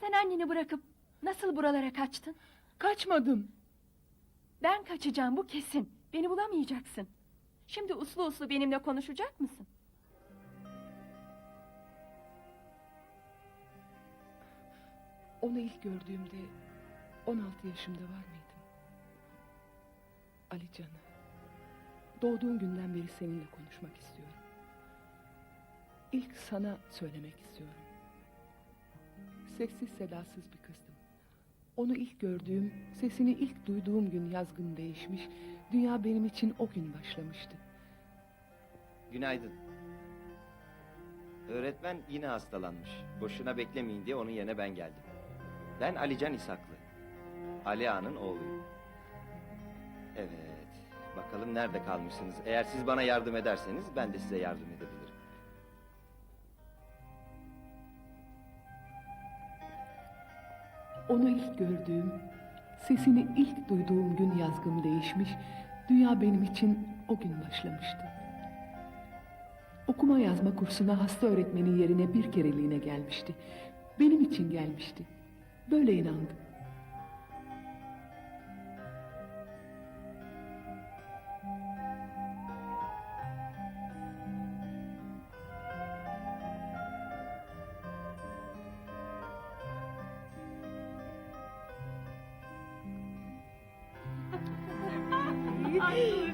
Sen anneni bırakıp nasıl buralara kaçtın? Kaçmadım. Ben kaçacağım bu kesin. Beni bulamayacaksın. Şimdi uslu uslu benimle konuşacak mısın? Onu ilk gördüğümde 16 yaşımda var mıydım? Ali Can'ı. Doğduğun günden beri seninle konuşmak istiyorum. İlk sana söylemek istiyorum. Sessiz sedasız bir kızdım. Onu ilk gördüğüm, sesini ilk duyduğum gün yazgın değişmiş, dünya benim için o gün başlamıştı. Günaydın. Öğretmen yine hastalanmış. Boşuna beklemeyin diye onun yerine ben geldim. Ben Alican İshaklı. Ali Ağa'nın oğluyum. Evet. Bakalım nerede kalmışsınız? Eğer siz bana yardım ederseniz ben de size yardım edebilirim. Onu ilk gördüğüm, sesini ilk duyduğum gün yazgım değişmiş, dünya benim için o gün başlamıştı. Okuma yazma kursuna hasta öğretmenin yerine bir kereliğine gelmişti. Benim için gelmişti. Böyle inandım.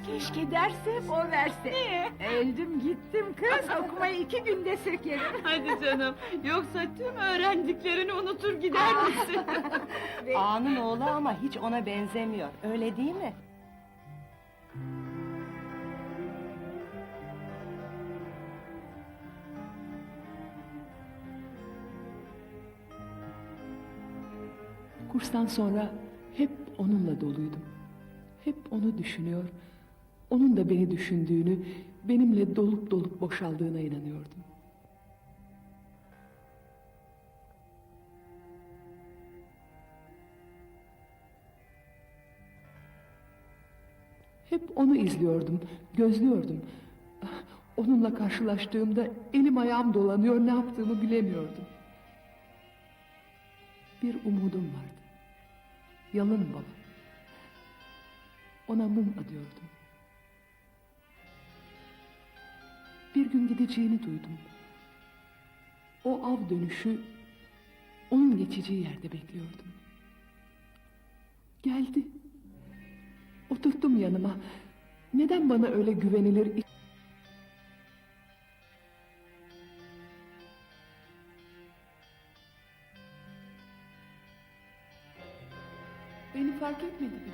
Keşke derse o verse. Öldüm gittim kız okumayı iki günde sökerim. Hadi canım. Yoksa tüm öğrendiklerini unutur gider misin? Ağanın oğlu ama hiç ona benzemiyor. Öyle değil mi? Kurstan sonra hep onunla doluydum. Hep onu düşünüyor, onun da beni düşündüğünü, benimle dolup dolup boşaldığına inanıyordum. Hep onu izliyordum, gözlüyordum. Onunla karşılaştığımda elim ayağım dolanıyor, ne yaptığımı bilemiyordum. Bir umudum vardı. Yalın baba. Ona mum adıyordum. Bir gün gideceğini duydum. O av dönüşü onun geçeceği yerde bekliyordum. Geldi. Oturttum yanıma. Neden bana öyle güvenilir? Beni fark etmedi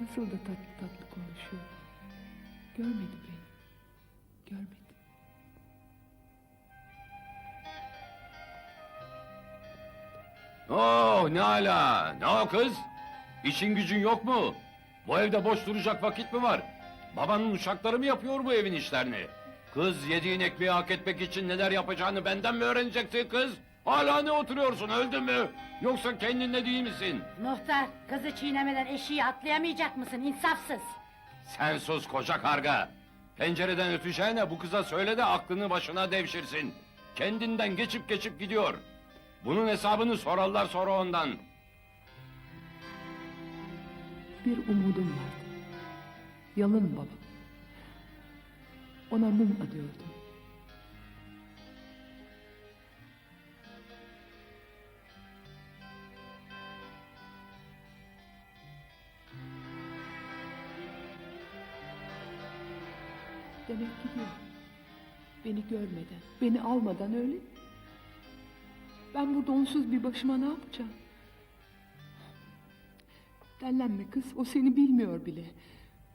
Nasıl da tatlı tatlı konuşuyor. Görmedi beni. Görmedi. Oh ne ala, ne o kız? İşin gücün yok mu? Bu evde boş duracak vakit mi var? Babanın uşakları mı yapıyor bu evin işlerini? Kız yediğin ekmeği hak etmek için neler yapacağını benden mi öğreneceksin kız? Hala ne oturuyorsun öldün mü? Yoksa kendinle değil misin? Muhtar, kızı çiğnemeden eşiği atlayamayacak mısın insafsız? Sen sus koca karga. Pencereden öteceğine bu kıza söyle de aklını başına devşirsin. Kendinden geçip geçip gidiyor. Bunun hesabını sorarlar sonra ondan. Bir umudum vardı. Yalın baba. Ona mum adıyordum. Demek gidiyor. Beni görmeden, beni almadan öyle? Ben burada onsuz bir başıma ne yapacağım? Dellenme kız, o seni bilmiyor bile.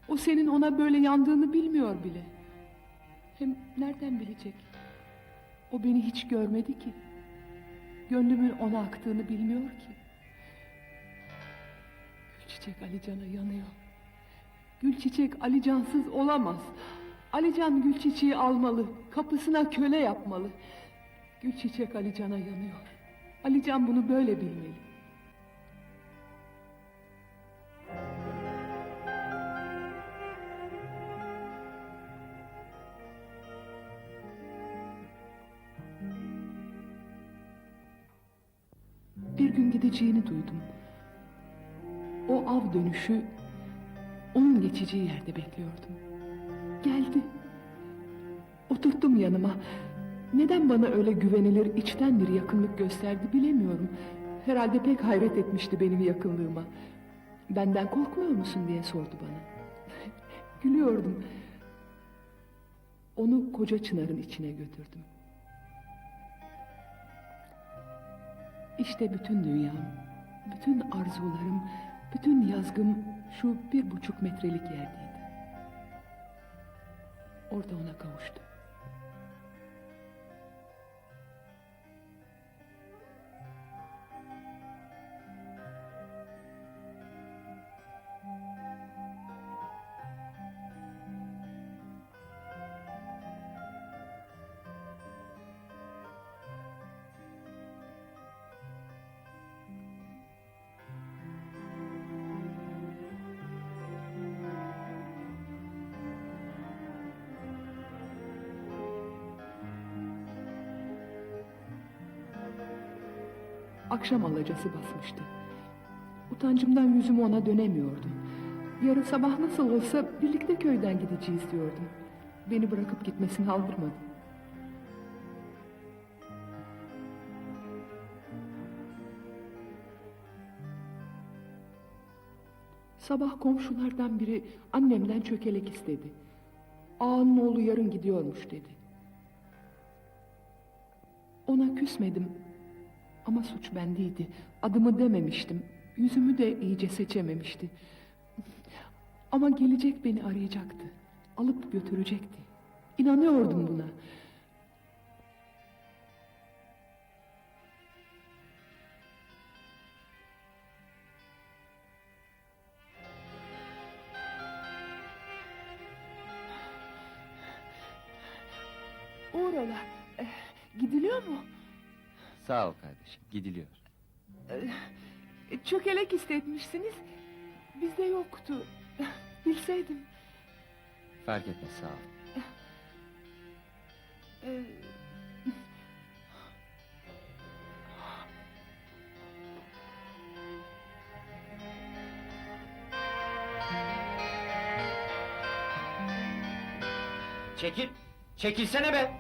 O senin ona böyle yandığını bilmiyor bile. Hem nereden bilecek? O beni hiç görmedi ki. Gönlümün ona aktığını bilmiyor ki. Gülçiçek Alican'a yanıyor. Gülçiçek Alicansız olamaz. Alican Gülçiçeği almalı, kapısına köle yapmalı. Gülçiçek Alican'a yanıyor. Alican bunu böyle bilmeli. Bir gün gideceğini duydum. O av dönüşü onun geçeceği yerde bekliyordum. Geldi. Oturttum yanıma. Neden bana öyle güvenilir içten bir yakınlık gösterdi bilemiyorum. Herhalde pek hayret etmişti benim yakınlığıma. Benden korkmuyor musun diye sordu bana. Gülüyordum. Onu koca çınarın içine götürdüm. İşte bütün dünyam, bütün arzularım, bütün yazgım şu bir buçuk metrelik yerdeydi. Oradan ona kavuştu. Akşam alacası basmıştı. Utancımdan yüzümü ona dönemiyordum. Yarın sabah nasıl olsa birlikte köyden gideceğiz diyordum. Beni bırakıp gitmesini aldırmadı. Sabah komşulardan biri annemden çökelek istedi. Ağanın oğlu yarın gidiyormuş dedi. Ona küsmedim ama suç bendeydi. Adımı dememiştim. Yüzümü de iyice seçememişti. Ama gelecek beni arayacaktı. Alıp götürecekti. İnanıyordum buna. Uğrola, eh, gidiliyor mu? Sağ ol kardeşim, gidiliyor. E, Çökelek istetmişsiniz. Bizde yoktu. Bilseydim. Fark etmez, sağ ol. e, Çekil, çekilsene be!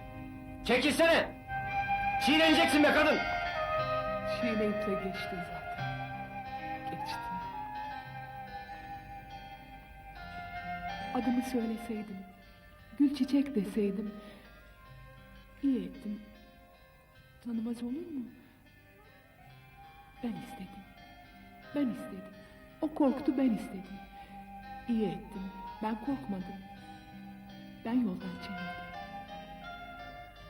Çekilsene! Çiğneneceksin be kadın! Çiğneyip de geçti zaten. Geçti. Adımı söyleseydim. Gül çiçek deseydim. iyi ettim. Tanımaz olur mu? Ben istedim. Ben istedim. O korktu ben istedim. İyi ettim. Ben korkmadım. Ben yoldan çevirdim.